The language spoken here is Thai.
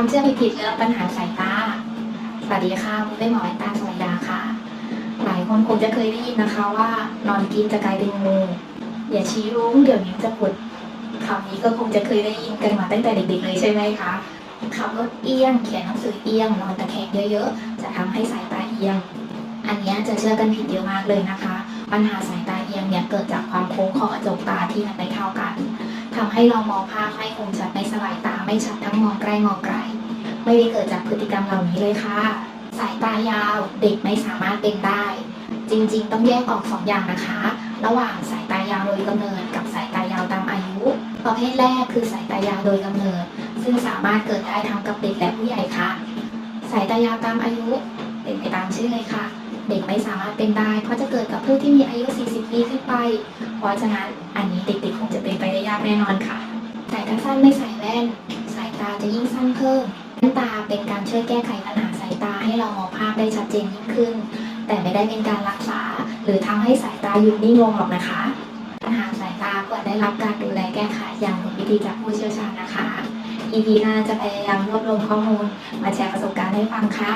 ความเชื่อผิดๆเรื่องปัญหาสายตา สวัสดีค่ะมุ้หมอแว่นตาสวัสดาค่ะ หลายคนคงจะเคยได้ยินนะคะว่า นอนกินจะกลายเป็นงู อย่าชี้รุ้งเดี๋ยวนิ้วจะปวดคำนี้ก็คงจะเคยได้ยินกันมาตั้งแต่เด็กๆเลยใช่ไหมคะขับรถเอียง เขียนหนังสือเอียง นอนตะแคงเยอะๆ จะทำให้สายตาเอียง อันนี้จะเชื่อกันผิดเยอะมากเลยนะคะ ปัญหาสายตาเอียงเนี่ยเกิดจากความโค้งของกระจกตาที่มันไม่เท่ากัน ทำให้เรามองภาพไม่คมชัดไม่สายตาไม่ชัดทั้งมองใกล้มองไกล ไม่ได้เกิดจากพฤติกรรมเหล่านี้เลยค่ะ สายตายาวเด็กไม่สามารถเป็นได้ จริงๆ ต้องแยกออกสองอย่างนะคะ ระหว่างสายตายาวโดยกำเนิดกับสายตายาวตามอายุ ประเภทแรกคือสายตายาวโดยกำเนิด ซึ่งสามารถเกิดได้ทั้งกับเด็กและผู้ใหญ่ค่ะ สายตายาวตามอายุเป็นไปตามชื่อเลยค่ะ เด็กไม่สามารถเป็นได้ เพราะจะเกิดกับผู้ที่มีอายุ 40 ปีขึ้นไป เพราะฉะนั้นอันนี้เด็กๆคงจะเป็นไปได้ยากแน่นอนค่ะสายตาสั้นไม่ใส่แว่น สายตาจะยิ่งสั้นเพิ่มแว่นตาเป็นการช่วยแก้ไขปัญหาสายตาให้เรามองภาพได้ชัดเจนยิ่งขึ้น แต่ไม่ได้เป็นการรักษา หรือทำให้สายตาหยุดนิ่งลงหรอกนะคะปัญหาสายตาควรได้รับการดูแลแก้ไขอย่างถูกวิธีจากผู้เชี่ยวชาญนะคะ EP หน้าจะพยายามรวบรวมข้อมูล มาแชร์ประสบการณ์ให้ฟังค่ะ